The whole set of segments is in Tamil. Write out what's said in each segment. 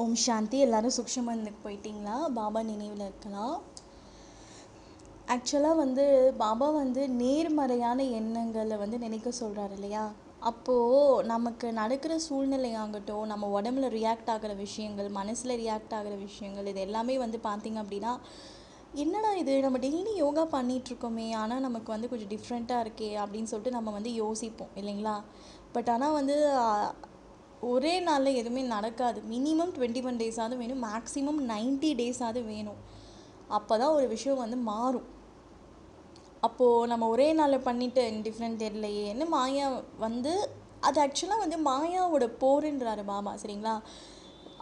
ஓம் சாந்தி எல்லாரும் சுக்ஷமந்துக்கு போயிட்டீங்களா? பாபா நினைவில் இருக்கலாம். ஆக்சுவலாக வந்து பாபா வந்து நேர்மறையான எண்ணங்களை வந்து நினைக்க சொல்கிறாரு இல்லையா? அப்போது நமக்கு நடக்கிற சூழ்நிலையாகட்டும் நம்ம உடம்புல ரியாக்ட் ஆகிற விஷயங்கள் மனசில் ரியாக்ட் ஆகிற விஷயங்கள் இது எல்லாமே வந்து பார்த்திங்க அப்படின்னா என்னடா இது? நம்ம டெய்லி யோகா பண்ணிகிட்ருக்கோமே ஆனால் நமக்கு வந்து கொஞ்சம் டிஃப்ரெண்ட்டாக இருக்கே அப்படின்னு சொல்லிட்டு நம்ம வந்து யோசிப்போம் இல்லைங்களா? பட் ஆனால் வந்து ஒரே நாளில் எதுவுமே நடக்காது. மினிமம் டுவெண்ட்டி ஒன் டேஸாவது வேணும். மேக்ஸிமம் 90 டேஸாவது வேணும். அப்போ தான் ஒரு விஷயம் வந்து மாறும். அப்போது நம்ம ஒரே நாளில் பண்ணிட்டு டிஃப்ரெண்ட் தெரியலையேன்னு மாயா வந்து அது ஆக்சுவலாக வந்து மாயாவோட போருன்றாரு பாபா சரிங்களா?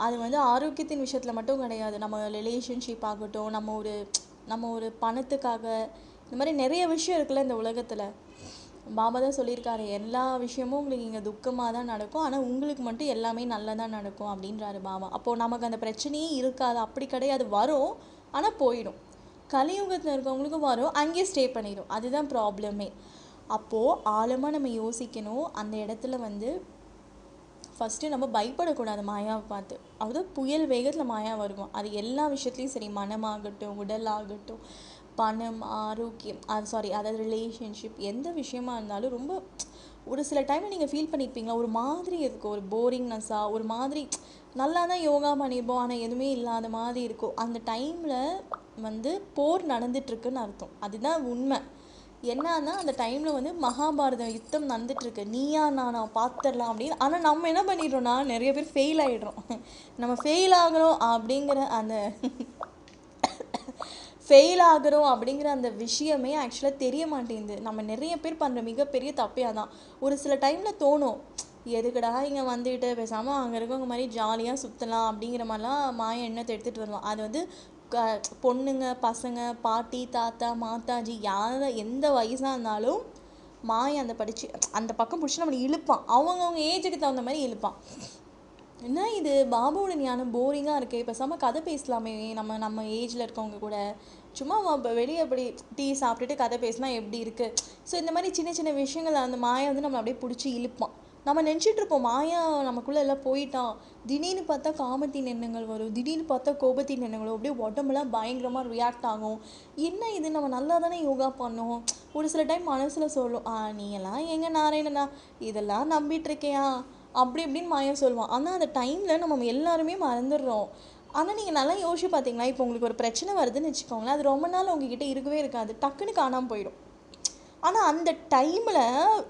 அது வந்து ஆரோக்கியத்தின் விஷயத்தில் மட்டும் கிடையாது. நம்ம ரிலேஷன்ஷிப் ஆகட்டும் நம்ம ஒரு நம்ம ஒரு பணத்துக்காக இந்த மாதிரி நிறைய விஷயம் இருக்குல்ல இந்த உலகத்தில். பாபா தான் சொல்லியிருக்காரு எல்லா விஷயமும் உங்களுக்கு இங்கே துக்கமாக தான் நடக்கும் ஆனால் உங்களுக்கு மட்டும் எல்லாமே நல்லதாக நடக்கும் அப்படின்றாரு பாபா அப்போது நமக்கு அந்த பிரச்சனையே இருக்காது அப்படி கிடையாது வரும் ஆனால் போயிடும். கலியுகத்தில் இருக்கவங்களுக்கு வரும் அங்கேயே ஸ்டே பண்ணிடும் அதுதான் ப்ராப்ளமே அப்போது ஆழமாக நம்ம யோசிக்கணும் அந்த இடத்துல வந்து ஃபஸ்ட்டு நம்ம பயப்படக்கூடாது மாயாவை பார்த்து. அதாவது புயல் வேகத்தில் மாயா வருவோம் அது எல்லா விஷயத்துலையும் சரி மனமாகட்டும் உடலாகட்டும் பணம் ஆரோக்கியம் அது சாரி அதாவது ரிலேஷன்ஷிப் எந்த விஷயமா இருந்தாலும் ரொம்ப ஒரு சில டைமில் நீங்கள் ஃபீல் பண்ணியிருப்பீங்களா ஒரு மாதிரி இருக்கும். ஒரு போரிங்னஸ்ஸாக ஒரு மாதிரி நல்லா தான் யோகா பண்ணியிருப்போம் ஆனால் எதுவுமே இல்லாத மாதிரி இருக்கும். அந்த டைமில் வந்து போர் நடந்துட்டுருக்குன்னு அர்த்தம். அதுதான் உண்மை. என்னன்னா அந்த டைமில் வந்து மகாபாரதம் யுத்தம் நடந்துட்டுருக்கு. நீயா நானா பார்த்துடலாம் அப்படின்னு. ஆனால் நம்ம என்ன பண்ணிடுறோம்னா நிறைய பேர் ஃபெயில் ஆகிடுறோம் நம்ம ஃபெயில் ஆகிறோம் அப்படிங்கிற அந்த ஃபெயில் ஆகிறோம் அப்படிங்கிற அந்த விஷயமே ஆக்சுவலாக தெரிய மாட்டேங்குது. நம்ம நிறைய பேர் பண்ணுற மிகப்பெரிய தப்பே அதான். ஒரு சில டைமில் தோணும் எதுக்குடா இங்கே வந்துட்டு பேசாமல் அங்கே இருக்கவங்க மாதிரி ஜாலியாக சுற்றலாம் அப்படிங்கிற மாதிரிலாம் மாய எண்ணத்தை எடுத்துகிட்டு வருவோம் அது வந்து க பொண்ணுங்க பசங்க பாட்டி தாத்தா மாத்தாஜி யார் எந்த வயசாக இருந்தாலும் மாய அந்த படிச்சு அந்த பக்கம் பிடிச்சி நம்மளை இழுப்பான். அவங்கவுங்க ஏஜுக்கு தகுந்த மாதிரி இழுப்பான். என்ன இது? பாபுவோட ஞானம் போரிங்காக இருக்கே. பேசாமல் கதை பேசலாமே. நம்ம நம்ம ஏஜில் இருக்கவங்க கூட. சும்மா இப்போ வெளியே அப்படி டீ சாப்பிட்டுட்டு கதை பேசினா எப்படி இருக்குது ஸோ இந்த மாதிரி சின்ன சின்ன விஷயங்கள் அந்த மாயா வந்து நம்மளை அப்படியே பிடிச்சி இழுப்பான். நம்ம நினச்சிட்டு இருப்போம் மாயா நமக்குள்ளே எல்லாம் போயிட்டான். திடீர்னு பார்த்தா காமத்தின் எண்ணங்கள் வரும். திடீர்னு பார்த்தா கோபத்தின் எண்ணங்களும் அப்படியே உடம்புலாம் பயங்கரமாக ரியாக்ட் ஆகும். என்ன இது? நம்ம நல்லா தானே யோகா பண்ணோம். ஒரு சில டைம் மனசில் சொல்லும் ஆ நீ எல்லாம் எங்கே நாராயணனா? இதெல்லாம் நம்பிட்டுருக்கியா அப்படி இப்படின்னு மாயம் சொல்லுவான். ஆனால் அந்த டைமில் நம்ம எல்லாருமே மறந்துடுறோம். ஆனால் நீங்கள் நல்லா யோசிச்சு பார்த்தீங்களா இப்போ உங்களுக்கு ஒரு பிரச்சனை வருதுன்னு வச்சுக்கோங்களேன் அது ரொம்ப நாள் உங்ககிட்ட இருக்கவே இருக்காது. டக்குன்னு காணாமல் போயிடும். ஆனால் அந்த டைமில்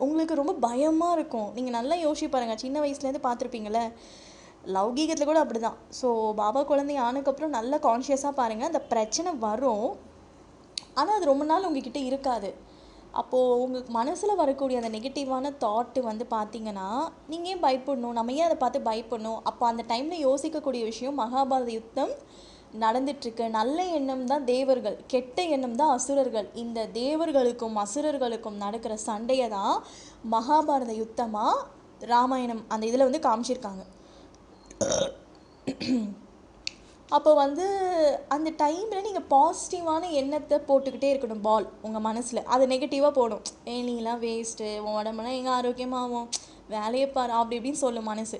உங்களுக்கு ரொம்ப பயமாக இருக்கும். நீங்கள் நல்லா யோசிச்சு பாருங்கள் சின்ன வயசுலேருந்து பார்த்துருப்பீங்களே லௌகீகத்தில் கூட அப்படி தான் ஸோ பாபா குழந்தை ஆனதுக்கப்புறம் நல்லா கான்ஷியஸாக பாருங்கள் அந்த பிரச்சனை வரும். ஆனால் அது ரொம்ப நாள் உங்ககிட்ட இருக்காது. அப்போது உங்களுக்கு மனசில் வரக்கூடிய அந்த நெகட்டிவான தாட்டு வந்து பார்த்தீங்கன்னா நீங்கள் ஏன் பயப்படணும்? நம்ம ஏன் அதை பார்த்து பயப்படணும்? அப்போ அந்த டைமில் யோசிக்கக்கூடிய விஷயம் மகாபாரத யுத்தம் நடந்துட்டுருக்கு. நல்ல எண்ணம் தான் தேவர்கள் கெட்ட எண்ணம் தான் அசுரர்கள். இந்த தேவர்களுக்கும் அசுரர்களுக்கும் நடக்கிற சண்டையை தான் மகாபாரத யுத்தமாக ராமாயணம் அந்த இதில் வந்து காமிச்சிருக்காங்க. அப்போ வந்து அந்த டைமில் நீங்கள் பாசிட்டிவான எண்ணத்தை போட்டுக்கிட்டே இருக்கணும் பால் உங்கள் மனசில். அது நெகட்டிவாக போடும். ஏ நீலாம் வேஸ்ட்டு உன் உடம்புலாம் எங்கே ஆரோக்கியமாகும்? வேலையை பாரு. அப்படி இப்படின்னு சொல்லும் மனசு.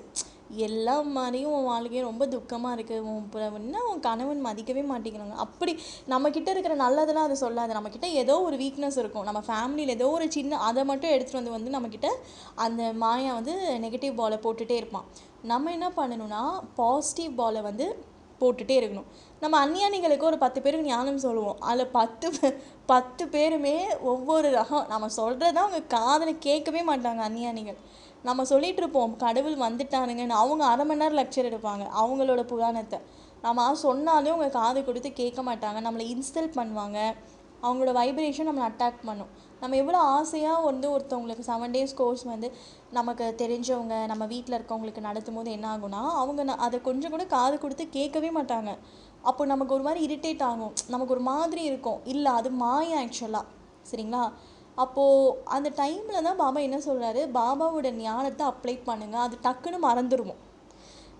எல்லா மாதிரியும் உன் வாழ்க்கையும் ரொம்ப துக்கமாக இருக்குது உன் என்ன உன் கணவன் மதிக்கவே மாட்டேங்கிறாங்க. அப்படி நம்மக்கிட்ட இருக்கிற நல்லதெல்லாம் அது சொல்லாது. நம்மக்கிட்ட ஏதோ ஒரு வீக்னஸ் இருக்கும். நம்ம ஃபேமிலியில் ஏதோ ஒரு சின்ன அதை மட்டும் எடுத்துகிட்டு வந்து வந்து நம்மக்கிட்ட அந்த மாயா வந்து நெகட்டிவ் பாலை போட்டுகிட்டே இருப்பான். நம்ம என்ன பண்ணணும்னா பாசிட்டிவ் பாலை வந்து போட்டுகிட்டே இருக்கணும். நம்ம அந்நியானிகளுக்கு ஒரு பத்து பேருக்கு ஞானம் சொல்லுவோம். அதில் பத்து பத்து பேருமே ஒவ்வொரு ரகம் நம்ம சொல்கிறத அவங்க காதில் கேட்கவே மாட்டாங்க அந்நியானிகள். நம்ம சொல்லிகிட்டு இருப்போம் கடவுள் வந்துட்டானுங்கன்னு. அவங்க அரை மணி நேரம் லெக்சர் எடுப்பாங்க அவங்களோட புராணத்தை. நம்ம சொன்னாலே அவங்க காது கொடுத்து கேட்க மாட்டாங்க. நம்மளை இன்ஸ்டல் பண்ணுவாங்க. அவங்களோட வைப்ரேஷன் நம்மளை அட்டாக் பண்ணும். நம்ம எவ்வளோ ஆசையாக வந்து ஒருத்தவங்களுக்கு செவன் டேஸ் கோர்ஸ் வந்து நமக்கு தெரிஞ்சவங்க நம்ம வீட்டில் இருக்கவங்களுக்கு நடத்தும் போது என்ன ஆகும்னா அவங்க ந- அதை கொஞ்சம் கூட காது கொடுத்து கேட்கவே மாட்டாங்க. அப்போ நமக்கு ஒரு மாதிரி இரிட்டேட் ஆகும். நமக்கு ஒரு மாதிரி இருக்கும். இல்லை அது மாய ஆக்சுவலாக சரிங்களா? அப்போது அந்த டைமில் தான் பாபா என்ன சொல்கிறாரு பாபாவோட ஞானத்தை அப்ளை பண்ணுங்கள் அது டக்குன்னு மறந்துடுவோம்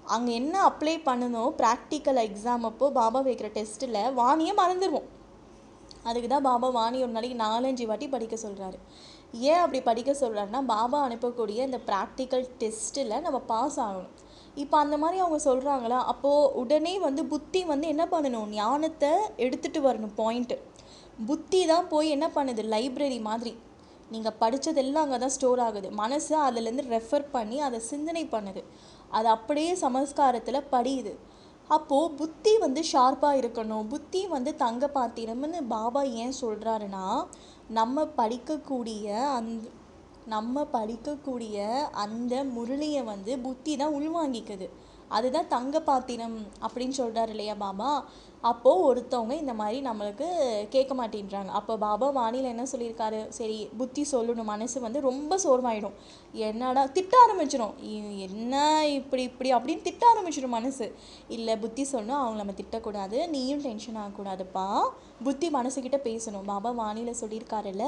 அங்கே என்ன அப்ளை பண்ணணும் ப்ராக்டிக்கல் எக்ஸாம் அப்போ பாபா வைக்கிற டெஸ்ட்டில் வாணியே மறந்துடுவோம் அதுக்கு தான் பாபா வாணி ஒரு நாளைக்கு நாலஞ்சு வாட்டி படிக்க சொல்கிறாரு ஏன் அப்படி படிக்க சொல்கிறாருன்னா பாபா அனுப்பக்கூடிய இந்த ப்ராக்டிக்கல் டெஸ்ட்டில் நம்ம பாஸ் ஆகணும். இப்போ அந்த மாதிரி அவங்க சொல்கிறாங்களா அப்போது உடனே வந்து புத்தி வந்து என்ன பண்ணணும்? ஞானத்தை எடுத்துகிட்டு வரணும் பாயிண்ட்டு புத்தி தான் போய் என்ன பண்ணுது? லைப்ரரி மாதிரி. நீங்கள் படித்ததெல்லாம் அங்கே தான் ஸ்டோர் ஆகுது. மனசு அதுலேருந்து ரெஃபர் பண்ணி அதை சிந்தனை பண்ணுது. அது அப்படியே சமஸ்காரத்தில் படியுது. அப்போது புத்தி வந்து ஷார்ப்பாக இருக்கணும். புத்தி வந்து தங்க பாத்திரம்னு பாபா ஏன் சொல்கிறாருன்னா நம்ம படிக்கக்கூடிய அந்த நம்ம படிக்கக்கூடிய அந்த முரளியை வந்து புத்தி தான் உள்வாங்கிக்குது. அதுதான் தங்க பாத்திரம் அப்படின்னு சொல்கிறாரு இல்லையா பாபா? அப்போது ஒருத்தவங்க இந்த மாதிரி நம்மளுக்கு கேட்க மாட்டேன்றாங்க. அப்போ பாபா வானிலை என்ன சொல்லியிருக்காரு? சரி புத்தி சொல்லணும். மனசு வந்து ரொம்ப சோர்வாயிடும். என்னடா திட்ட ஆரம்பிச்சிடும் என்ன இப்படி இப்படி அப்படின்னு திட்ட ஆரம்பிச்சிடும் மனசு. இல்லை புத்தி சொல்லணும் அவங்க நம்ம திட்டக்கூடாது. நீயும் டென்ஷன் ஆகக்கூடாதுப்பா. புத்தி மனசுக்கிட்ட பேசணும். பாபா வானிலை சொல்லியிருக்காருல்ல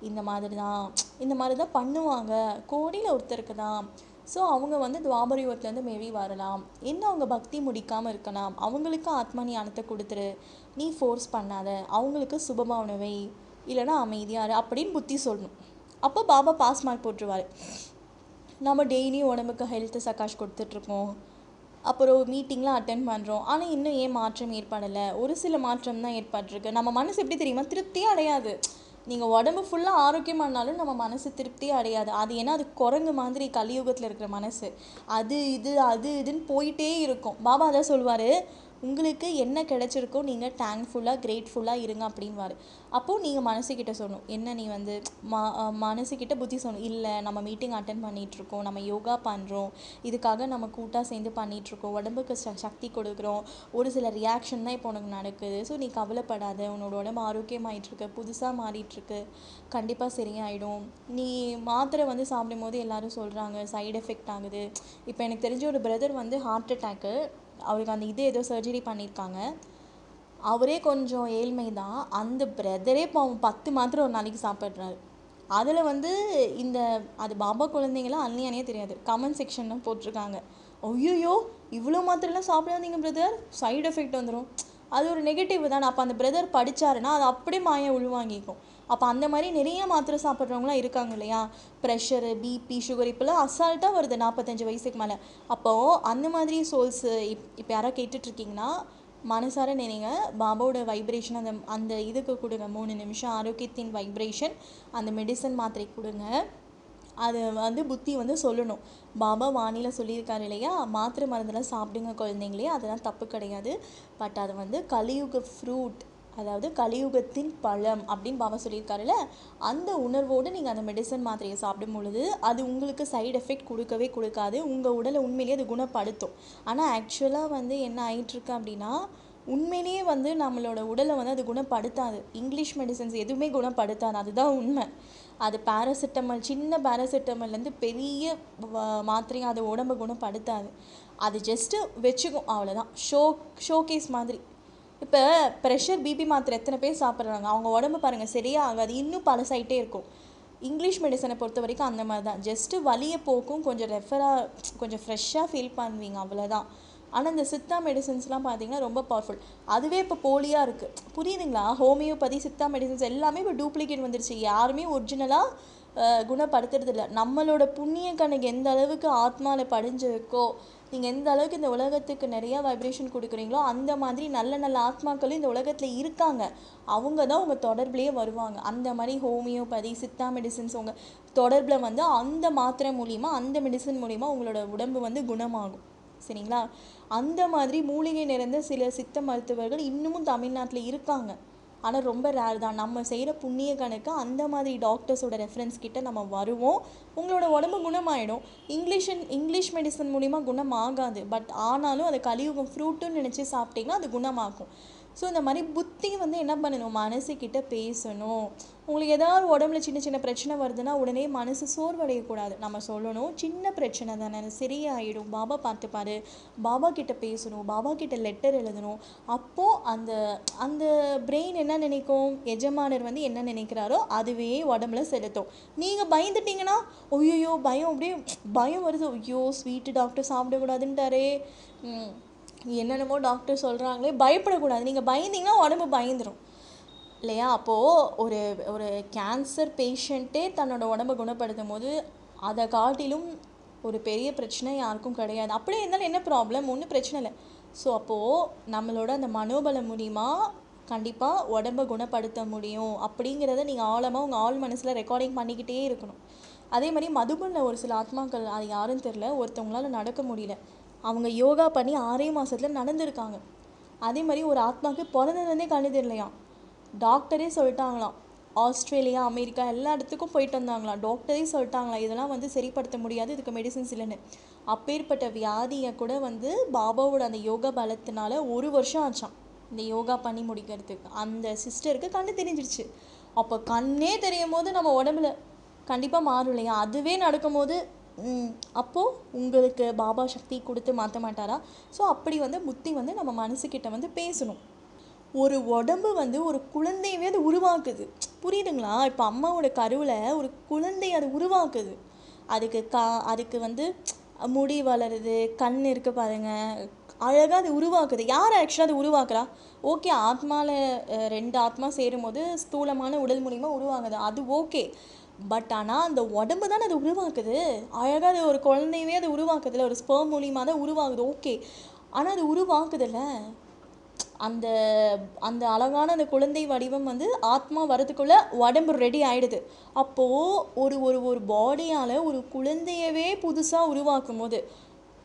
இந்த மாதிரி தான் இந்த மாதிரி தான் பண்ணுவாங்க. கோடியில் ஒருத்தருக்கு தான் ஸோ அவங்க வந்து துவாபர யுகத்துலேருந்து மேவி வரலாம். என்ன அவங்க பக்தி முடிக்காமல் இருக்கலாம்? அவங்களுக்கு ஆத்ம ஞானத்தை கொடுத்துரு. நீ ஃபோர்ஸ் பண்ணாத. அவங்களுக்கு சுபமானவை இல்லைன்னா அமைதியாரு அப்படின்னு புத்தி சொல்லணும். அப்போ பாபா பாஸ் மார்க் போட்டுருவார். நம்ம டெய்லியும் உடம்புக்கு ஹெல்த் சக்காஷ் கொடுத்துட்ருக்கோம். அப்புறம் மீட்டிங்லாம் அட்டென்ட் பண்ணுறோம் ஆனால் இன்னும் ஏன் மாற்றம் ஏற்படலை? ஒரு சில மாற்றம் தான் ஏற்பட்டிருக்கு. நம்ம மனசு எப்படி தெரியுமா? திருப்தியே அடையாது. நீங்கள் உடம்பு ஃபுல்லாக ஆரோக்கியமானாலும் நம்ம மனசு திருப்தி அடையாது. அது ஏன்னா அது குரங்கு மாதிரி கலியுகத்தில் இருக்கிற மனசு. அது இது அது இதுன்னு போயிட்டே இருக்கும். பாபா அதான் சொல்லுவார் உங்களுக்கு என்ன கிடைச்சிருக்கோ நீங்கள் தேங்க்ஃபுல்லாக கிரேட்ஃபுல்லாக இருங்க அப்படின்வாரு அப்போது நீங்கள் மனசுக்கிட்ட சொல்லணும். என்ன நீ வந்து ம மனசுக்கிட்ட புத்தி சொல்லணும். இல்லை நம்ம மீட்டிங் அட்டன் பண்ணிகிட்ருக்கோம் நம்ம யோகா பண்ணுறோம் இதுக்காக நம்ம கூட்டாக சேர்ந்து பண்ணிகிட்ருக்கோம் உடம்புக்கு ச சக்தி கொடுக்குறோம் ஒரு சில ரியாக்ஷன் தான் இப்போ உனக்கு நடக்குது. ஸோ நீ கவலைப்படாத உன்னோட உடம்பு ஆரோக்கியமாயிட்ருக்கு புதுசாக மாறிட்டுருக்கு. கண்டிப்பாக சரியாயிடும். நீ மாத்திரை வந்து சாப்பிடும்போது எல்லாரும் சொல்கிறாங்க சைடு எஃபெக்ட் ஆகுது. இப்போ எனக்கு தெரிஞ்ச ஒரு பிரதர் வந்து ஹார்ட் அட்டாக்கு அவருக்கு அந்த இது ஏதோ சர்ஜரி பண்ணியிருக்காங்க. அவரே கொஞ்சம் ஏழ்மை தான். அந்த பிரதரே பாவம் பத்து மாத்திரை ஒரு நாளைக்கு சாப்பிட்றாரு. அதில் வந்து இந்த அது பாபா குழந்தைங்களாம் அன்னியானே தெரியாது. கமெண்ட் செக்ஷன்லாம் போட்டிருக்காங்க. ஐயோயோ இவ்வளோ மாத்திரைலாம் சாப்பிடாதீங்க பிரதர் சைடு எஃபெக்ட் வந்துடும் அது ஒரு நெகட்டிவ் தானே. அப்போ அந்த பிரதர் படிச்சாருன்னா அது அப்படியே மாய உள்வாங்கிக்கும். அப்போ அந்த மாதிரி நிறைய மாத்திரை சாப்பிட்றவங்களாம் இருக்காங்க இல்லையா? ப்ரெஷரு பிபி சுகர் இப்போல்லாம் அசால்ட்டாக வருது நாற்பத்தஞ்சு வயசுக்கு மேலே. அப்போது அந்த மாதிரி சோல்ஸு இப் இப்போ யாராவது கேட்டுட்ருக்கீங்கன்னா மனசார நினைங்க. பாபாவோட வைப்ரேஷன் அந்த அந்த இதுக்கு கொடுங்க. மூணு நிமிஷம் ஆரோக்கியத்தின் வைப்ரேஷன் அந்த மெடிசன் மாத்திரை கொடுங்க. அது வந்து புத்தி வந்து சொல்லணும். பாபா வானியில் சொல்லியிருக்காரு இல்லையா? மாத்திரை மருந்தெல்லாம் சாப்பிடுங்க குழந்தைங்களே அதெல்லாம் தப்பு கிடையாது. பட் அது வந்து கலியுக ஃப்ரூட் அதாவது கலியுகத்தின் பழம் அப்படின்னு பாபா சொல்லியிருக்காருல்ல அந்த உணர்வோடு நீங்கள் அந்த மெடிசன் மாத்திரையை சாப்பிடும் பொழுது அது உங்களுக்கு சைடு எஃபெக்ட் கொடுக்கவே கொடுக்காது. உங்கள் உடலை உண்மையிலேயே அது குணப்படுத்தும். ஆனால் ஆக்சுவலாக வந்து என்ன ஆகிட்டுருக்கு அப்படின்னா உண்மையிலேயே வந்து நம்மளோட உடலை வந்து அது குணப்படுத்தாது. இங்கிலீஷ் மெடிசன்ஸ் எதுவுமே குணப்படுத்தாது. அதுதான் உண்மை. அது பேராசிட்டமல் சின்ன பேராசிட்டமல்லேருந்து பெரிய வ- மாத்திரை அது உடம்பை குணப்படுத்தாது. அது ஜஸ்ட்டு வச்சுக்கும். அவ்வளோதான் ஷோ ஷோகேஸ் மாதிரி. இப்போ ப்ரெஷர் பிபி மாத்திரை எத்தனை பேர் சாப்பிட்றாங்க? அவங்க உடம்பு பாருங்கள் சரியாக ஆகாது இன்னும் பழசாயிட்டே இருக்கும். இங்கிலீஷ் மெடிசனை பொறுத்த வரைக்கும் அந்த மாதிரி தான் ஜஸ்ட்டு வலியை போக்கும் கொஞ்சம் ரெஃபராக கொஞ்சம் ஃப்ரெஷ்ஷாக ஃபீல் பண்ணுவீங்க அவ்வளோதான் ஆனால் இந்த சித்தா மெடிசன்ஸ்லாம் பார்த்தீங்கன்னா ரொம்ப பவர்ஃபுல் அதுவே இப்போ போலியாக இருக்குது புரியுதுங்களா? ஹோமியோபதி சித்தா மெடிசன்ஸ் எல்லாமே இப்போ டூப்ளிகேட் வந்துருச்சு. யாருமே ஒரிஜினலாக குணப்படுத்துறது இல்லை நம்மளோட புண்ணிய கணக்கு எந்த அளவுக்கு ஆத்மாவில் படிஞ்சிருக்கோ நீங்கள் எந்த அளவுக்கு இந்த உலகத்துக்கு நிறையா வைப்ரேஷன் கொடுக்குறீங்களோ அந்த மாதிரி நல்ல நல்ல ஆத்மாக்களும் இந்த உலகத்தில் இருக்காங்க. அவங்க தான் உங்கள் தொடர்புலேயே வருவாங்க. அந்த மாதிரி ஹோமியோபதி சித்தா மெடிசின்ஸ் உங்கள் தொடர்பில் வந்து அந்த மாத்திரை மூலிமா அந்த மெடிசன் மூலிமா உங்களோட உடம்பு வந்து குணமாகும். சரிங்களா? அந்த மாதிரி மூலிகை நிறைந்த சில சித்த மருத்துவர்கள் இன்னமும் தமிழ்நாட்டில் இருக்காங்க. ஆனால் ரொம்ப ரேர் தான். நம்ம செய்கிற புண்ணிய கணக்கு அந்த மாதிரி டாக்டர்ஸோட ரெஃபரன்ஸ் கிட்ட நம்ம வருவோம். உங்களோட உடம்பு குணமாயிடும். இங்கிலீஷ் இங்கிலீஷ் மெடிசன் மூலிமா குணம் ஆகாது. பட் ஆனாலும் அது கலியுகம் ஃப்ரூட்டுன்னு நினச்சி சாப்பிட்டிங்கன்னா அது குணமாகும். ஸோ இந்த மாதிரி புத்தி வந்து என்ன பண்ணணும்? மனசுக்கிட்ட பேசணும். உங்களுக்கு ஏதாவது உடம்புல சின்ன சின்ன பிரச்சனை வருதுன்னா உடனே மனசு சோர்வடையக்கூடாது. நம்ம சொல்லணும் சின்ன பிரச்சனை தானே சரியாயிடும். பாபா பார்த்துப்பாரு. பாபா கிட்ட பேசணும். பாபா கிட்ட லெட்டர் எழுதணும். அப்போது அந்த அந்த பிரெயின் என்ன நினைக்கும்? எஜமானர் வந்து என்ன நினைக்கிறாரோ அதுவே உடம்புல செலுத்தும். நீங்கள் பயந்துட்டீங்கன்னா ஐயோ பயம் அப்படியே பயம் வருது. ஐயோ ஸ்வீட்டு டாக்டர் சாப்பிடக்கூடாதுன்ட்டாரே. என்னென்னமோ டாக்டர் சொல்கிறாங்களே பயப்படக்கூடாது. நீங்கள் பயந்தீங்கன்னா உடம்பு பயந்துடும் இல்லையா? அப்போது ஒரு ஒரு கேன்சர் பேஷண்ட்டே தன்னோட உடம்பை குணப்படுத்தும் போது அதை காட்டிலும் ஒரு பெரிய பிரச்சனை யாருக்கும் கிடையாது. அப்படியே இருந்தாலும் என்ன ப்ராப்ளம் ஒன்றும் பிரச்சனை இல்லை. ஸோ அப்போது நம்மளோட அந்த மனோபலம் மூலிமா கண்டிப்பாக உடம்ப குணப்படுத்த முடியும். அப்படிங்கிறத நீங்கள் ஆழமாக உங்கள் ஆள் மனசில் ரெக்கார்டிங் பண்ணிக்கிட்டே இருக்கணும். அதே மாதிரி மதுபனில் ஒரு சில ஆத்மாக்கள் அது யாருன்னு தெரில ஒருத்தவங்களால் நடக்க முடியல. அவங்க யோகா பண்ணி ஆறே மாதத்துல நடந்திருக்காங்க. அதே மாதிரி ஒரு ஆத்மாவுக்கு பிறந்ததுலேருந்தே கண்ணு தெரியலையாம். டாக்டரே சொல்லிட்டாங்களாம். ஆஸ்திரேலியா அமெரிக்கா எல்லா இடத்துக்கும் போயிட்டு வந்தாங்களாம். டாக்டரே சொல்லிட்டாங்களாம் இதெல்லாம் வந்து சரிப்படுத்த முடியாது இதுக்கு மெடிசின்ஸ் இல்லைன்னு. அப்பேற்பட்ட வியாதியை கூட வந்து பாபாவோட அந்த யோகா பலத்தினால ஒரு வருஷம் ஆச்சாம். இந்த யோகா பண்ணி முடிக்கிறதுக்கு. அந்த சிஸ்டருக்கு கண்ணு தெரிஞ்சிருச்சு. அப்போ கண்ணே தெரியும் போது நம்ம உடம்புல கண்டிப்பாக மாறும் இல்லையா? அதுவே நடக்கும்போது அப்போது உங்களுக்கு பாபா சக்தி கொடுத்து மாற்ற மாட்டாரா? ஸோ அப்படி வந்து புத்தி வந்து நம்ம மனசுக்கிட்ட வந்து பேசணும். ஒரு உடம்பு வந்து ஒரு குழந்தையவே அது உருவாக்குது. புரியுதுங்களா? இப்போ அம்மாவோட கருவில் ஒரு குழந்தை அது உருவாக்குது. அதுக்கு கா அதுக்கு வந்து முடி வளருது கண் இருக்குது பாருங்க. அழகாக அது உருவாக்குது. யார் ஆக்சுவலாக அது உருவாக்குறா? ஓகே ஆத்மாவில் ரெண்டு ஆத்மா சேரும்போது ஸ்தூலமான உடல் மூலிமா உருவாகுது. அது ஓகே. பட் ஆனால் அந்த உடம்பு தானே அது உருவாக்குது. அழகாக அது ஒரு குழந்தையவே அது உருவாக்குதுல ஒரு ஸ்பெர்ம் மூலியமாக தான் உருவாகுது. ஓகே ஆனால் அது உருவாக்குதுல்ல அந்த அந்த அழகான அந்த குழந்தை வடிவம் வந்து ஆத்மா வரதுக்குள்ளே உடம்பு ரெடி ஆகிடுது அப்போது ஒரு ஒரு ஒரு பாடியால் ஒரு குழந்தையவே புதுசாக உருவாக்கும் போது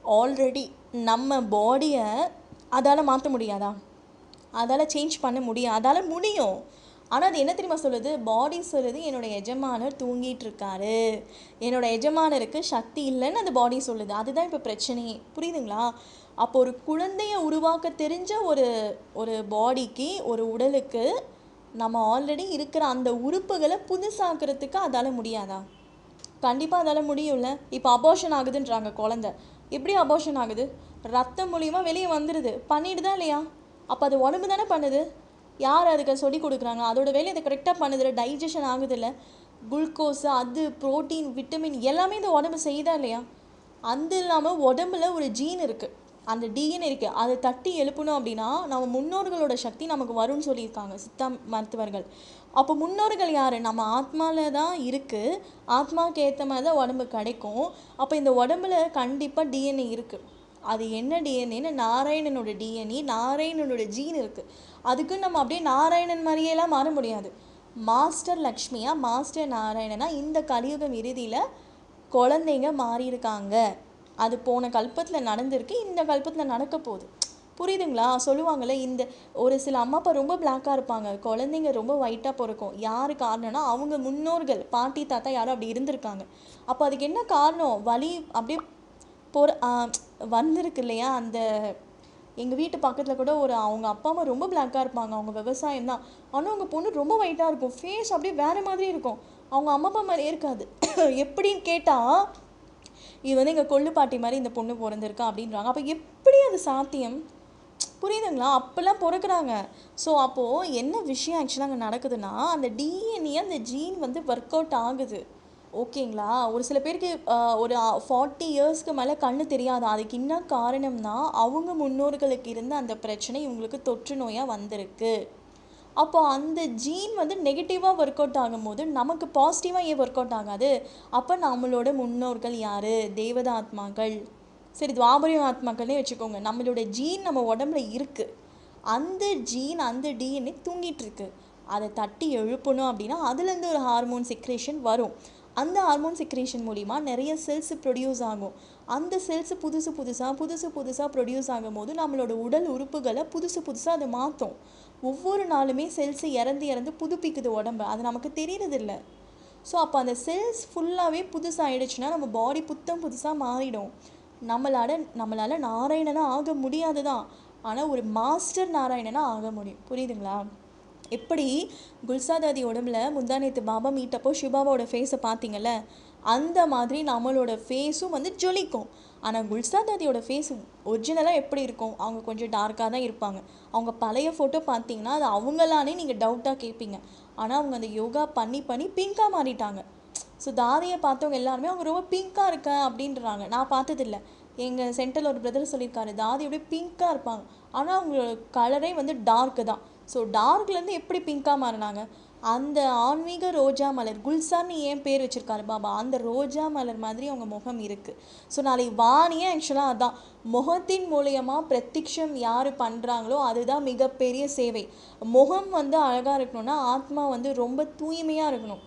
ஆல்ரெடி நம்ம பாடியை அதால் மாற்ற முடியாதா? அதால் சேஞ்ச் பண்ண முடியும். அதால் முடியும். ஆனால் அது என்ன தெரியுமா சொல்லுது? பாடி சொல்லுது என்னோட எஜமானர் தூங்கிட்டு இருக்காரு என்னோட எஜமானருக்கு சக்தி இல்லைன்னு அந்த பாடி சொல்லுது. அதுதான் இப்போ பிரச்சனையே. புரியுதுங்களா? அப்போ ஒரு குழந்தைய உருவாக்க தெரிஞ்ச ஒரு ஒரு பாடிக்கு ஒரு உடலுக்கு நம்ம ஆல்ரெடி இருக்கிற அந்த உறுப்புகளை புதுசாக்குறதுக்கு அதால் முடியாதா? கண்டிப்பாக அதால் முடியும்ல. இப்போ அபோஷன் ஆகுதுன்றாங்க குழந்த. எப்படி அபோஷன் ஆகுது? ரத்தம் மூலியமாக வெளியே வந்துடுது பண்ணிட்டு தான் இல்லையா? அப்போ அது உடம்பு தானே பண்ணுது? யார் அதுக்கு சொல்லி கொடுக்குறாங்க? அதோட வேலையை அது கரெக்டாக பண்ணுதில்ல டைஜஷன் ஆகுதில்ல. குளுக்கோஸ் அது புரோட்டீன் விட்டமின் எல்லாமே இந்த உடம்பு செய்யுதா இல்லையா? அது இல்லாமல் உடம்புல ஒரு ஜீன் இருக்குது அந்த டிஎன்ஏ இருக்குது அதை தட்டி எழுப்பணும் அப்படின்னா நம்ம முன்னோர்களோட சக்தி நமக்கு வரும்னு சொல்லியிருக்காங்க சித்தா மருத்துவர்கள். அப்போ முன்னோர்கள் யார்? நம்ம ஆத்மாவில் தான் இருக்குது ஆத்மாவுக்கு ஏற்ற மாதிரி தான் உடம்பு கிடைக்கும். அப்போ இந்த உடம்புல கண்டிப்பாக டிஎன்ஏ இருக்குது அது என்ன டிஎன்ஏன்னு நாராயணனோட டிஎன்ஏ நாராயணனோட ஜீன் இருக்குது அதுக்கு நம்ம அப்படியே நாராயணன் மாதிரியெல்லாம் மாற முடியாது. மாஸ்டர் லக்ஷ்மியா மாஸ்டர் நாராயணனா இந்த கலியுகம் இறுதியில் குழந்தைங்க மாறியிருக்காங்க. அது போன கல்பத்தில் நடந்திருக்கு இந்த கல்பத்தில் நடக்க போகுது. புரியுதுங்களா? சொல்லுவாங்கள்ல இந்த ஒரு சில அம்மா அப்பா ரொம்ப பிளாக்காக இருப்பாங்க. குழந்தைங்க ரொம்ப ஒயிட்டாக பிறக்கும். யார் காரணம்னா அவங்க முன்னோர்கள் பாட்டி தாத்தா யாரும் அப்படி இருந்திருக்காங்க. அப்போ அதுக்கு என்ன காரணம்? வலி அப்படியே பொற வந்திருக்கு இல்லையா? அந்த எங்கள் வீட்டு பக்கத்தில் கூட ஒரு அவங்க அப்பா அம்மா ரொம்ப பிளாக்காக இருப்பாங்க. அவங்க விவசாயம் தான். ஆனால் அவங்க பொண்ணு ரொம்ப ஒயிட்டாக இருக்கும். ஃபேஸ் அப்படியே வேறு மாதிரி இருக்கும். அவங்க அம்மா அப்பா மாதிரியே இருக்காது. எப்படின்னு கேட்டால் இது வந்து எங்கள் கொள்ளு பாட்டி மாதிரி இந்த பொண்ணு பிறந்திருக்கா அப்படின்றாங்க. அப்போ எப்படி அது சாத்தியம்? புரியுதுங்களா? அப்போல்லாம் பிறக்குறாங்க. ஸோ அப்போது என்ன விஷயம் ஆக்சுவலாக அங்கே நடக்குதுன்னா அந்த டிஎன்ஏ அந்த ஜீன் வந்து ஒர்க் அவுட் ஆகுது. ஓகேங்களா? ஒரு சில பேருக்கு ஒரு ஃபார்ட்டி இயர்ஸ்க்கு மேலே கண்ணு தெரியாது? அதுக்கு என்ன காரணம்னா அவங்க முன்னோர்களுக்கு இருந்த அந்த பிரச்சனை இவங்களுக்கு தொற்று நோயாக வந்திருக்கு. அப்போ அந்த ஜீன் வந்து நெகட்டிவாக ஒர்க் அவுட் ஆகும்போது நமக்கு பாசிட்டிவாக ஏன் ஒர்க் அவுட் ஆகாது? அப்போ நம்மளோட முன்னோர்கள் யார்? தேவதா ஆத்மாக்கள் சரி துவாபரியம் ஆத்மாக்கள்னே வச்சுக்கோங்க. நம்மளோட ஜீன் நம்ம உடம்புல இருக்குது அந்த ஜீன் அந்த டிஎன்ஏ தூங்கிட்டு இருக்கு. அதை தட்டி எழுப்பணும் அப்படின்னா அதுலேருந்து ஒரு ஹார்மோன் செக்ரேஷன் வரும். அந்த ஹார்மோன் செக்ரேஷன் மூலிமா நிறைய செல்ஸ் ப்ரொடியூஸ் ஆகும். அந்த செல்ஸ் புதுசு புதுசாக புதுசு புதுசாக ப்ரொடியூஸ் ஆகும்போது நம்மளோட உடல் உறுப்புகளை புதுசு புதுசாக அதை மாற்றும் ஒவ்வொரு நாளுமே செல்ஸை இறந்து இறந்து புதுப்பிக்குது உடம்பு. அது நமக்கு தெரியறதில்ல. ஸோ அப்போ அந்த செல்ஸ் ஃபுல்லாகவே புதுசாகிடுச்சுன்னா நம்ம பாடி புத்தம் புதுசாக மாறிடும். நம்மளால் நம்மளால் நாராயணனாக ஆக முடியாது தான் ஆனால் ஒரு மாஸ்டர் நாராயணனாக ஆக முடியும். புரியுதுங்களா? எப்படி குல்சாதாதி உடம்புல முந்தானேத்து பாபா மீட்டப்போ ஷிபாவோட ஃபேஸை பார்த்தீங்கல்ல அந்த மாதிரி நம்மளோட ஃபேஸும் வந்து ஜொலிக்கும். ஆனால் குல்சாதாதியோட ஃபேஸ் ஒரிஜினலாக எப்படி இருக்கும்? அவங்க கொஞ்சம் டார்க்காக தான் இருப்பாங்க. அவங்க பழைய ஃபோட்டோ பார்த்தீங்கன்னா அது அவங்களானே நீங்கள் டவுட்டாக கேட்பீங்க ஆனால் அவங்க அந்த யோகா பண்ணி பண்ணி பிங்காக மாறிட்டாங்க. ஸோ தாதியை பார்த்தவங்க எல்லாருமே அவங்க ரொம்ப பிங்காக இருக்க அப்படின்றாங்க. நான் பார்த்ததில்ல. எங்கள் சென்டரில் ஒரு பிரதர் சொல்லியிருக்காரு தாதி அப்படியே பிங்காக இருப்பாங்க. ஆனால் அவங்களோட கலரே வந்து டார்க்கு தான். ஸோ டார்க்லேருந்து எப்படி பிங்காக மாறினாங்க? அந்த ஆன்மீக ரோஜா மலர் குல்சான்னு ஏன் பேர் வச்சிருக்காரு பாபா? அந்த ரோஜா மலர் மாதிரி அவங்க முகம் இருக்குது ஸோ நாளைக்கு வாணியே ஆக்சுவலாக அதான். முகத்தின் மூலியமாக பிரத்யக்ஷம் யார் பண்ணுறாங்களோ அதுதான் மிகப்பெரிய சேவை. முகம் வந்து அழகாக இருக்கணும்னா ஆத்மா வந்து ரொம்ப தூய்மையாக இருக்கணும்.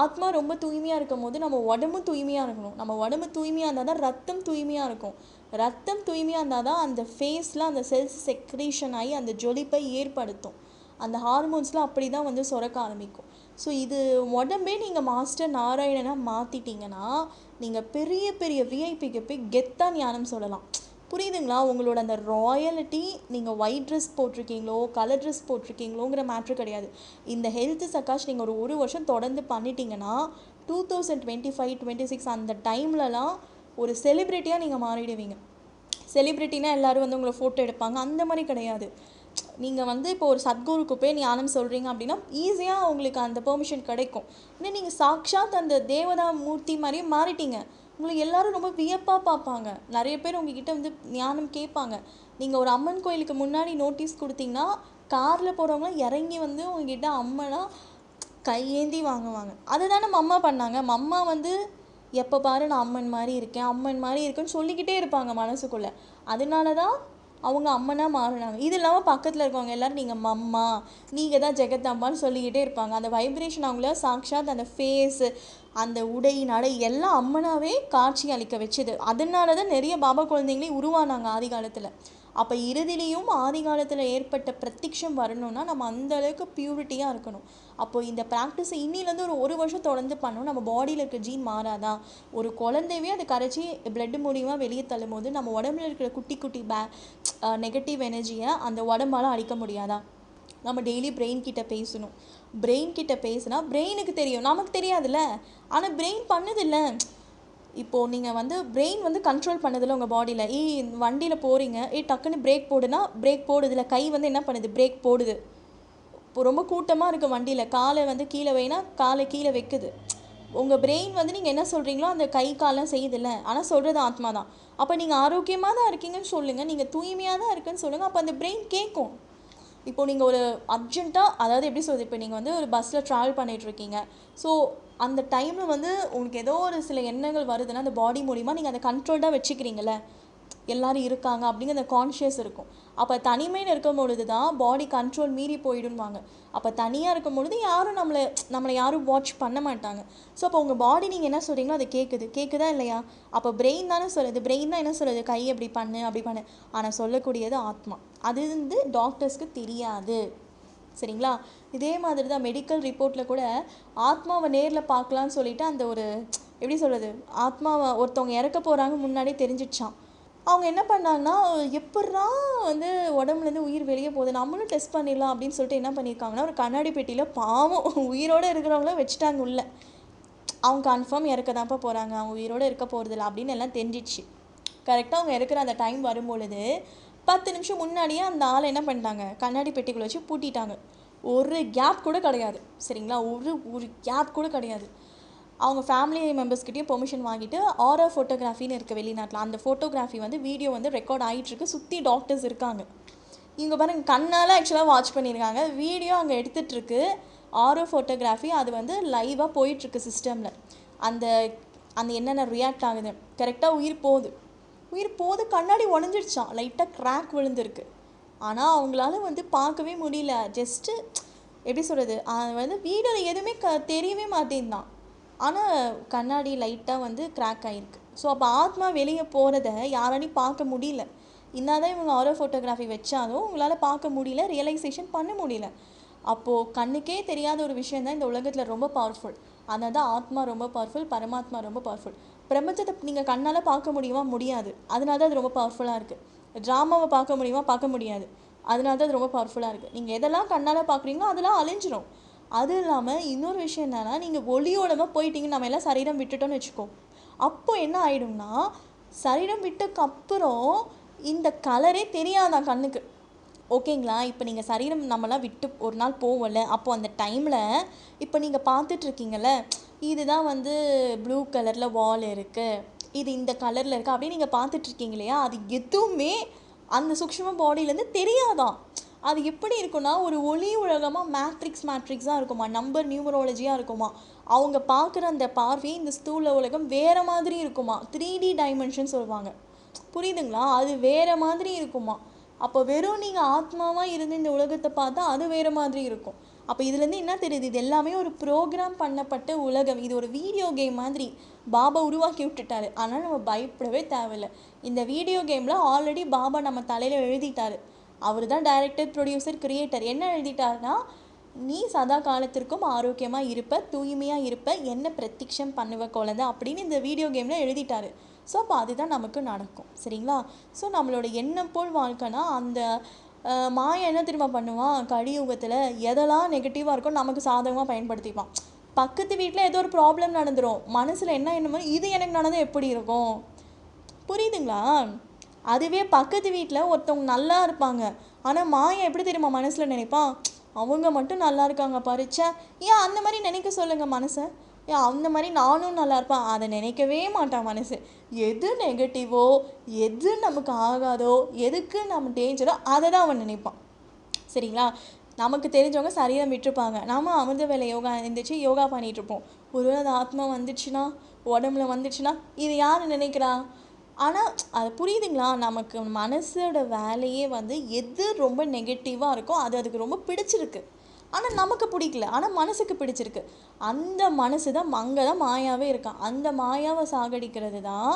ஆத்மா ரொம்ப தூய்மையாக இருக்கும் போது நம்ம உடம்பு தூய்மையாக இருக்கணும். நம்ம உடம்பு தூய்மையாக இருந்தால் தான் ரத்தம் தூய்மையாக இருக்கும். ரத்தம் தூய்மையாக இருந்தால் தான் அந்த ஃபேஸில் அந்த செல்ஸ் செக்ரீஷன் ஆகி அந்த ஜொலிப்பை ஏற்படுத்தும். அந்த ஹார்மோன்ஸ்லாம் அப்படி தான் வந்து சுரக்க ஆரம்பிக்கும். ஸோ இது உடம்பே நீங்கள் மாஸ்டர் நாராயணனாக மாற்றிட்டீங்கன்னா நீங்கள் பெரிய பெரிய விஐபிக்கு போய் கெத்தாக ஞானம் சொல்லலாம். புரியுதுங்களா? உங்களோட அந்த ராயலிட்டி நீங்கள் ஒயிட் ட்ரெஸ் போட்டிருக்கீங்களோ கலர் ட்ரெஸ் போட்டிருக்கீங்களோங்கிற மேட்ரு கிடையாது. இந்த ஹெல்த் சக்காஷ் நீங்கள் ஒரு ஒரு வருஷம் தொடர்ந்து பண்ணிட்டீங்கன்னா two thousand twenty five twenty six அந்த டைம்லலாம் ஒரு செலிப்ரிட்டியாக நீங்கள் மாறிடுவீங்க. செலிப்ரிட்டினா எல்லாரும் வந்து உங்களை ஃபோட்டோ எடுப்பாங்க. அந்த மாதிரி கிடையாது. நீங்கள் வந்து இப்போ ஒரு சத்குருக்கு போய் ஞானம் சொல்கிறீங்க அப்படின்னா ஈஸியாக உங்களுக்கு அந்த பெர்மிஷன் கிடைக்கும். இன்னும் நீங்கள் சாக்ஷாத் அந்த தேவதா மூர்த்தி மாதிரியே மாறிட்டீங்க. உங்களுக்கு எல்லோரும் ரொம்ப வியப்பாக பார்ப்பாங்க. நிறைய பேர் உங்ககிட்ட வந்து ஞானம் கேட்பாங்க. நீங்கள் ஒரு அம்மன் கோயிலுக்கு முன்னாடி நோட்டீஸ் கொடுத்தீங்கன்னா காரில் போகிறவங்களாம் இறங்கி வந்து உங்ககிட்ட அம்மனாக கையேந்தி வாங்குவாங்க. அதுதான் நம்ம அம்மா பண்ணாங்க. நம்ம அம்மா வந்து எப்போ பாரு நான் அம்மன் மாதிரி இருக்கேன் அம்மன் மாதிரி இருக்கேன்னு சொல்லிக்கிட்டே இருப்பாங்க மனசுக்குள்ளே. அதனால தான் அவங்க அம்மனாக மாறினாங்க. இது இல்லாமல் பக்கத்தில் இருக்கவங்க எல்லாரும் நீங்கள் மம்மா நீங்கள் தான் ஜெகத்தம்மான்னு சொல்லிக்கிட்டே இருப்பாங்க. அந்த வைப்ரேஷன் அவங்கள சாக்ஷாத் அந்த ஃபேஸு அந்த உடை நடை எல்லாம் அம்மனாகவே காட்சி அளிக்க வச்சுது. அதனால தான் நிறைய பாபா குழந்தைங்களே உருவானாங்க ஆதி காலத்தில். அப்போ இறுதிலையும் ஆதி காலத்தில் ஏற்பட்ட பிரத்யக்ஷம் வரணும்னா நம்ம அந்த அளவுக்கு பியூரிட்டியாக இருக்கணும். அப்போ இந்த ப்ராக்டிஸை இன்னிலேருந்து ஒரு ஒரு வருஷம் தொடர்ந்து பண்ணணும். நம்ம பாடியில் இருக்க ஜீன் மாறாதா? ஒரு குழந்தையவே அது கரைச்சி பிளட் மூலியமாக வெளியே தள்ளும் போது நம்ம உடம்புல இருக்கிற குட்டி குட்டி பே நெகட்டிவ் எனர்ஜியை அந்த உடம்பால் அழிக்க முடியாதா? நம்ம டெய்லி பிரெயின் கிட்ட பேசணும். பிரெயின் கிட்ட பேசினா பிரெயினுக்கு தெரியும். நமக்கு தெரியாதுல்ல. ஆனால் பிரெயின் பண்ணுதில்ல. இப்போது நீங்கள் வந்து பிரெயின் வந்து கண்ட்ரோல் பண்ணுதில்ல உங்கள் பாடியில் ஏய் வண்டியில் போகிறீங்க ஏ டக்குன்னு பிரேக் போடுனா பிரேக் இல்லை கை வந்து என்ன பண்ணுது? பிரேக் போடுது. இப்போ ரொம்ப கூட்டமாக இருக்குது வண்டியில். காலை வந்து கீழே வைனா காலை கீழே வைக்குது. உங்கள் பிரெயின் வந்து நீங்கள் என்ன சொல்கிறீங்களோ அந்த கை காலம் செய்யுதில்ல. ஆனால் சொல்கிறது ஆத்மா தான் அப்போ நீங்கள் ஆரோக்கியமாக தான் இருக்கீங்கன்னு சொல்லுங்கள் நீங்கள் தூய்மையாக தான் இருக்குன்னு சொல்லுங்கள் அப்போ அந்த பிரெயின் கேட்கும் இப்போ நீங்கள் ஒரு அர்ஜென்ட்டாக அதாவது எப்படி சொல்றது இப்போ நீங்கள் வந்து ஒரு பஸ்ஸில் ட்ராவல் பண்ணிகிட்ருக்கீங்க ஸோ அந்த டைமில் வந்து உங்களுக்கு ஏதோ ஒரு சில எண்ணங்கள் வருதுன்னா அந்த பாடி மூலிமா நீங்கள் அதை கண்ட்ரோல்டாக வச்சுக்கிறீங்களே எல்லாரும் இருக்காங்க அப்படிங்கிற அந்த கான்ஷியஸ் இருக்கும். அப்போ தனிமையில் இருக்கும் பொழுது தான் பாடி கண்ட்ரோல் மீறி போயிடும்வாங்க அப்போ தனியாக இருக்கும் பொழுது யாரும் நம்மளை நம்மளை யாரும் வாட்ச் பண்ண மாட்டாங்க. ஸோ அப்போ உங்கள் பாடி நீங்கள் என்ன சொல்கிறீங்களோ அது கேட்குது கேட்குதா இல்லையா? அப்போ பிரெயின் தானே சொல்லுது. பிரெயின் தான் என்ன சொல்லுது? கை அப்படி பண்ணு அப்படி பண்ணு. ஆனால் சொல்லக்கூடியது ஆத்மா. அது வந்து டாக்டர்ஸ்க்கு தெரியாது. சரிங்களா? இதே மாதிரி தான் மெடிக்கல் ரிப்போர்ட்டில் கூட ஆத்மாவை நேரில் பார்க்கலான்னு சொல்லிட்டு அந்த ஒரு எப்படி சொல்கிறது ஆத்மாவை ஒருத்தவங்க இறக்க போகிறாங்க முன்னாடியே தெரிஞ்சிடுச்சான் அவங்க என்ன பண்ணாங்கன்னா எப்பட்றா வந்து உடம்புலேருந்து உயிர் வெளியே போகுது நம்மளும் டெஸ்ட் பண்ணிடலாம் அப்படின்னு சொல்லிட்டு என்ன பண்ணியிருக்காங்கன்னா ஒரு கண்ணாடி பெட்டியில் பாவம் உயிரோடு இருக்கிறவங்கள வச்சுட்டாங்க உள்ள. அவங்க கன்ஃபார்ம் இறக்க தான்ப்பா போகிறாங்க அவங்க உயிரோடு இருக்க போகிறதில்ல அப்படின்னு எல்லாம் தெரிஞ்சிச்சு கரெக்டாக அவங்க இறக்குற அந்த டைம் வரும்பொழுது பத்து நிமிஷம் முன்னாடியே அந்த ஆளை என்ன பண்ணிட்டாங்க கண்ணாடி பெட்டிக்குள்ளே வச்சு பூட்டிட்டாங்க. ஒரு கேப் கூட கிடையாது சரிங்களா? ஒரு ஒரு கேப் கூட கிடையாது. அவங்க ஃபேமிலி மெம்பர்ஸ்கிட்டையும் பெர்மிஷன் வாங்கிட்டு ஆரோ ஃபோட்டோகிராஃபின்னு இருக்குது வெளிநாட்டில். அந்த ஃபோட்டோகிராஃபி வந்து வீடியோ வந்து ரெக்கார்ட் ஆகிட்டுருக்கு சுற்றி டாக்டர்ஸ் இருக்காங்க. இவங்க பாருங்க கண்ணால் ஆக்சுவலாக வாட்ச் பண்ணியிருக்காங்க. வீடியோ அங்கே எடுத்துகிட்ருக்கு ஆரோ ஃபோட்டோகிராஃபி அது வந்து லைவாக போயிட்டுருக்கு சிஸ்டமில் அந்த அந்த என்னென்ன ரியாக்ட் ஆகுது. கரெக்டாக உயிர் போகுது. உயிர் போகுது கண்ணாடி உடஞ்சிடுச்சான் லைட்டாக கிராக் விழுந்திருக்கு. ஆனால் அவங்களால வந்து பார்க்கவே முடியல. ஜஸ்ட்டு எப்படி சொல்கிறது அது வந்து வீடியோவில் எதுவுமே க தெரியவே மாட்டேன்தான். ஆனால் கண்ணாடி லைட்டாக வந்து கிராக் ஆகிருக்கு ஸோ அப்போ ஆத்மா வெளியே போகிறத யாராலையும் பார்க்க முடியல. இன்னாதான் இவங்க ஆரோ ஃபோட்டோகிராஃபி வச்சாலும் உங்களால் பார்க்க முடியல ரியலைசேஷன் பண்ண முடியல. அப்போது கண்ணுக்கே தெரியாத ஒரு விஷயம் தான் இந்த உலகத்தில் ரொம்ப பவர்ஃபுல் அதனால் தான் ஆத்மா ரொம்ப பவர்ஃபுல் பரமாத்மா ரொம்ப பவர்ஃபுல் பிரபஞ்சத்தை நீங்கள் கண்ணால் பார்க்க முடியுமா? முடியாது. அதனால தான் அது ரொம்ப பவர்ஃபுல்லாக இருக்குது ட்ராமாவை பார்க்க முடியுமா? பார்க்க முடியாது. அதனால தான் அது ரொம்ப பவர்ஃபுல்லாக இருக்குது நீங்கள் எதெல்லாம் கண்ணால் பார்க்குறீங்களோ அதெல்லாம் அழிஞ்சிரும். அது இல்லாமல் இன்னொரு விஷயம் என்னென்னா நீங்கள் ஒளியோடமாக போயிட்டீங்க நம்ம எல்லாம் சரீரம் விட்டுட்டோம்னு வச்சுக்கோ. அப்போ என்ன ஆகிடும்னா சரீரம் விட்டக்கப்புறம் இந்த கலரே தெரியாதான் கண்ணுக்கு? ஓகேங்களா? இப்போ நீங்கள் சரீரம் நம்மலாம் விட்டு ஒரு நாள் போவோம்ல அப்போ அந்த டைமில் இப்போ நீங்கள் பார்த்துட்ருக்கீங்கள இதுதான் வந்து ப்ளூ கலரில் வால் இருக்குது இது இந்த கலரில் இருக்குது அப்படியே நீங்கள் பார்த்துட்ருக்கீங்க இல்லையா? அது எதுவுமே அந்த சூக்ஷ்ம பாடியிலேருந்து தெரியாதான். அது எப்படி இருக்கும்னா ஒரு ஒளி உலகமாக மேட்ரிக்ஸ் மேட்ரிக்ஸாக இருக்குமா? நம்பர் நியூமரோலஜியாக இருக்குமா? அவங்க பார்க்குற அந்த பார்வை இந்த ஸ்தூல உலகம் வேறு மாதிரி இருக்குமா? த்ரீ டி டைமென்ஷன் சொல்லுவாங்க புரியுதுங்களா? அது வேறு மாதிரி இருக்குமா? அப்போ வெறும் நீங்கள் ஆத்மாவாக இருந்து இந்த உலகத்தை பார்த்தா அது வேறு மாதிரி இருக்கும். அப்போ இதுலேருந்து என்ன தெரியுது? இது எல்லாமே ஒரு ப்ரோக்ராம் பண்ணப்பட்ட உலகம். இது ஒரு வீடியோ கேம் மாதிரி பாபா உருவாக்கி விட்டுட்டாரு. ஆனால் நம்ம பயப்படவே தேவையில்லை. இந்த வீடியோ கேமில் ஆல்ரெடி பாபா நம்ம தலையில் எழுதிட்டாரு. அவர் தான் டைரக்டர் ப்ரொடியூசர் கிரியேட்டர் என்ன எழுதிட்டாருன்னா நீ சதா காலத்திற்கும் ஆரோக்கியமாக இருப்ப தூய்மையாக இருப்ப என்ன பிரத்யக்ஷம் பண்ணுவ குழந்தை? அப்படின்னு இந்த வீடியோ கேமில் எழுதிட்டாரு. ஸோ அப்போ அதுதான் நமக்கு நடக்கும். சரிங்களா? ஸோ நம்மளோட எண்ணம் போல் வாழ்க்கைனா அந்த அஹ், என்ன திரும்ப பண்ணுவான்? கலியுகத்தில் எதெல்லாம் நெகட்டிவாக இருக்கோ நமக்கு சாதகமாக பயன்படுத்திப்பான். பக்கத்து வீட்டில் ஏதோ ஒரு ப்ராப்ளம் நடந்துரும். மனசில் என்ன என்னமோ இது எனக்கு நடந்தால் எப்படி இருக்கும்? புரியுதுங்களா? அதுவே பக்கத்து வீட்டில் ஒருத்தவங்க நல்லா இருப்பாங்க. ஆனால் மாயன் எப்படி தெரியுமா மனசில் நினைப்பான்? அவங்க மட்டும் நல்லா இருக்காங்க பாரு ச்சே ஏன் அந்த மாதிரி நினைக்க சொல்லுங்கள் மனசை? ஏன் அந்த மாதிரி நானும் நல்லா இருப்பேன். அதை நினைக்கவே மாட்டான் மனசு. எது நெகட்டிவோ எது நமக்கு ஆகாதோ எதுக்கு நம்ம டேஞ்சரோ அதை தான் அவன் நினைப்பான். சரிங்களா? நமக்கு தெரிஞ்சவங்க சரியாக விட்டுருப்பாங்க. நாம் அமிர்த வேலை யோகா எழுந்திரிச்சு யோகா பண்ணிகிட்ருப்போம் இருப்போம். ஒருவேளை அது ஆத்மா வந்துச்சுன்னா உடம்புல வந்துச்சுன்னா இது யார் நினைக்கிறா? ஆனால் அது புரியுதுங்களா? நமக்கு மனசோட வேலையே வந்து எது ரொம்ப நெகட்டிவாக இருக்கோ அது அதுக்கு ரொம்ப பிடிச்சிருக்கு. ஆனால் நமக்கு பிடிக்கல. ஆனால் மனசுக்கு பிடிச்சிருக்கு. அந்த மனசு தான் அங்கே தான் மாயாவே இருக்கான் அந்த மாயாவை சாகடிக்கிறது தான்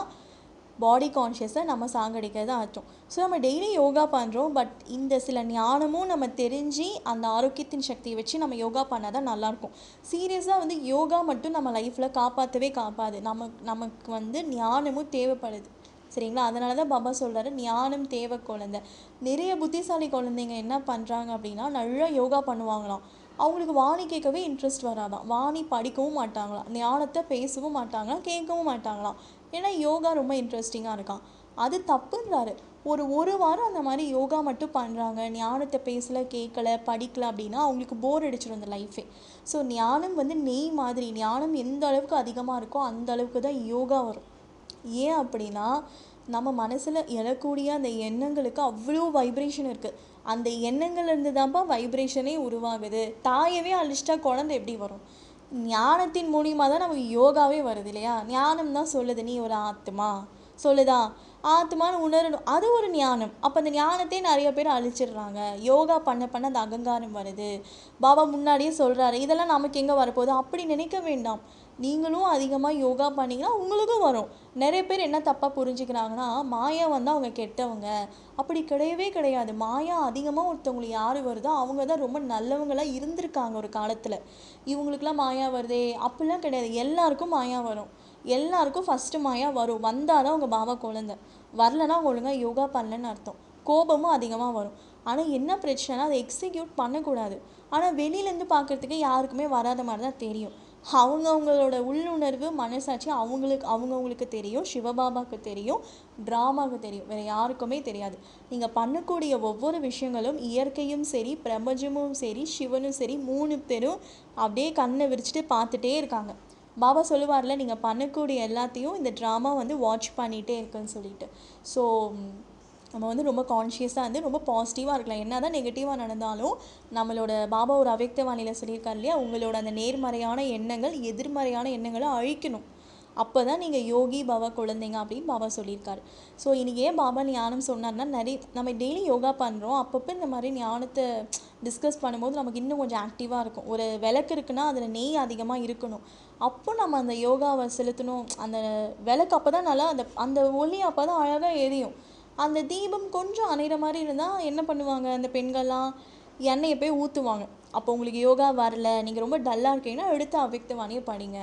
பாடி கான்ஷியஸை நம்ம சாகடிக்கிறது அர்த்தம். ஸோ நம்ம டெய்லி யோகா பண்ணுறோம் பட் இந்த சில ஞானமும் நம்ம தெரிஞ்சு அந்த ஆரோக்கியத்தின் சக்தியை வச்சு நம்ம யோகா பண்ணால் தான் நல்லாயிருக்கும். சீரியஸாக வந்து யோகா மட்டும் நம்ம லைஃப்பில் காப்பாற்றவே காப்பாது. நமக்கு நமக்கு வந்து ஞானமும் தேவைப்படுது. சரிங்களா? அதனால தான் பாபா சொல்கிறாரு ஞானம் தேவை குழந்தை. நிறைய புத்திசாலி குழந்தைங்க என்ன பண்ணுறாங்க அப்படின்னா நல்லா யோகா பண்ணுவாங்களாம். அவங்களுக்கு வாணி கேட்கவே இன்ட்ரெஸ்ட் வராதான் வாணி படிக்கவும் மாட்டாங்களாம். ஞானத்தை பேசவும் மாட்டாங்களாம் கேட்கவும் மாட்டாங்களாம். ஏன்னா யோகா ரொம்ப இன்ட்ரெஸ்டிங்காக இருக்கான் அது தப்புன்றாரு. ஒரு ஒரு வாரம் அந்த மாதிரி யோகா மட்டும் பண்ணுறாங்க ஞானத்தை பேசல கேட்கல படிக்கலை அப்படின்னா அவங்களுக்கு போர் அடிச்சிடும் அந்த லைஃபே ஸோ ஞானம் வந்து நெய் மாதிரி ஞானம் எந்த அளவுக்கு அதிகமாக இருக்கோ அந்த அளவுக்கு தான் யோகா வரும். ஏன் அப்படின்னா நம்ம மனசில் எழக்கூடிய அந்த எண்ணங்களுக்கு அவ்வளோ வைப்ரேஷன் இருக்குது அந்த எண்ணங்கள்லேருந்து தான்ப்பா வைப்ரேஷனே உருவாகுது. தாயவே அழிச்சிட்டா குழந்தை எப்படி வரும்? ஞானத்தின் மூலியமாக தான் நமக்கு யோகாவே வருது இல்லையா? ஞானம் தான் சொல்லுது நீ ஒரு ஆத்மா. சொல்லுதா? ஆத்மான்னு உணரணும். அது ஒரு ஞானம். அப்போ அந்த ஞானத்தையே நிறைய பேர் அழிச்சிடுறாங்க. யோகா பண்ண பண்ண அந்த அகங்காரம் வருது. பாபா முன்னாடியே சொல்கிறாரு இதெல்லாம் நமக்கு எங்கே வரப்போகுது? அப்படி நினைக்க வேண்டாம். நீங்களும் அதிகமாக யோகா பண்ணிங்கன்னா உங்களுக்கும் வரும். நிறைய பேர் என்ன தப்பாக புரிஞ்சுக்கிறாங்கன்னா மாயா வந்து அவங்க கெட்டவங்க. அப்படி கிடையவே கிடையாது. மாயா அதிகமாக ஒருத்தவங்களுக்கு யார் வருதோ அவங்க தான் ரொம்ப நல்லவங்களாக இருந்திருக்காங்க ஒரு காலத்தில். இவங்களுக்குலாம் மாயா வருதே. அப்படிலாம் கிடையாது. எல்லாருக்கும் மாயா வரும். எல்லாருக்கும் ஃபஸ்ட்டு மாயா வரும். வந்தால் தான் உங்கள் பாபா குழந்தை. வரலன்னா அவங்க ஒழுங்காக யோகா பண்ணலன்னு அர்த்தம். கோபமும் அதிகமாக வரும். ஆனால் என்ன பிரச்சனைனா அதை எக்ஸிக்யூட் பண்ணக்கூடாது. ஆனால் வெளியிலேருந்து பார்க்குறதுக்கு யாருக்குமே வராத மாதிரி தான் தெரியும். அவங்கவுங்களோட உள்ளுணர்வு மனசாட்சி அவங்களுக்கு அவங்கவுங்களுக்கு தெரியும். சிவபாபாவுக்கு தெரியும். ட்ராமாவுக்கு தெரியும். வேறு யாருக்குமே தெரியாது. நீங்கள் பண்ணக்கூடிய ஒவ்வொரு விஷயங்களும் இயற்கையும் சரி பிரபஞ்சமும் சரி சிவனும் சரி மூணு பேரும் அப்படியே கண்ணை விரிச்சிட்டு பார்த்துட்டே இருக்காங்க. பாபா சொல்லுவார்ல நீங்கள் பண்ணக்கூடிய எல்லாத்தையும் இந்த ட்ராமா வந்து வாட்ச் பண்ணிகிட்டே இருக்குன்னு சொல்லிட்டு. ஸோ நம்ம வந்து ரொம்ப கான்ஷியஸாக வந்து ரொம்ப பாசிட்டிவாக இருக்கலாம். என்ன தான் நெகட்டிவாக நடந்தாலும் நம்மளோட பாபா ஒரு அவ்யக்தவாணியில் சொல்லியிருக்காரு இல்லையா? உங்களோட அந்த நேர்மறையான எண்ணங்கள் எதிர்மறையான எண்ணங்களை அழிக்கணும். அப்போ தான் நீங்கள் யோகி பாபா குழந்தைங்க அப்படின்னு பாபா சொல்லியிருக்காரு. ஸோ இன்றைக்கி ஏன் பாபா ஞானம் சொன்னார்னா நிறைய நம்ம டெய்லி யோகா பண்ணுறோம் அப்பப்போ இந்த மாதிரி ஞானத்தை டிஸ்கஸ் பண்ணும்போது நமக்கு இன்னும் கொஞ்சம் ஆக்டிவாக இருக்கும். ஒரு விளக்கு இருக்குன்னா அதில் நெய் அதிகமாக இருக்கணும். அப்போ நம்ம அந்த யோகாவை செலுத்தணும். அந்த விளக்கு அப்போ தான் நல்லா அந்த அந்த ஒளி அப்போ தான் அழகாக எரியும். அந்த தீபம் கொஞ்சம் அணைகிற மாதிரி இருந்தால் என்ன பண்ணுவாங்க? அந்த பெண்கள்லாம் எண்ணெயை போய் ஊற்றுவாங்க அப்போ உங்களுக்கு யோகா வரல நீங்கள் ரொம்ப டல்லாக இருக்கீங்கன்னா எடுத்து அவ்யக்த வாணியை படிங்க.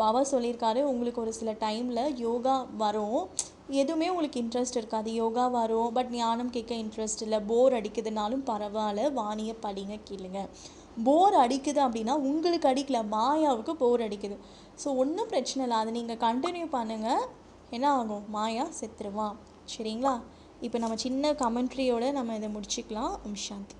பாபா சொல்லியிருக்காரு உங்களுக்கு ஒரு சில டைமில் யோகா வரும். எதுவுமே உங்களுக்கு இன்ட்ரெஸ்ட் இருக்காது. யோகா வரும் பட் ஞானம் கேட்க இன்ட்ரெஸ்ட் இல்லை. போர் அடிக்குதுனாலும் பரவாயில்ல. வாணியை படிங்க கேளுங்க. போர் அடிக்குது அப்படின்னா உங்களுக்கு அடிக்கல. மாயாவுக்கு போர் அடிக்குது. ஸோ ஒன்றும் பிரச்சனை இல்லை. அதை நீங்கள் கண்டினியூ பண்ணுங்கள் என்ன ஆகும்? மாயா செத்துருவான். சரிங்களா? இப்போ நம்ம சின்ன கமெண்ட்ரியோடு நம்ம இதை முடிச்சுக்கலாம் ஓம் சாந்தி.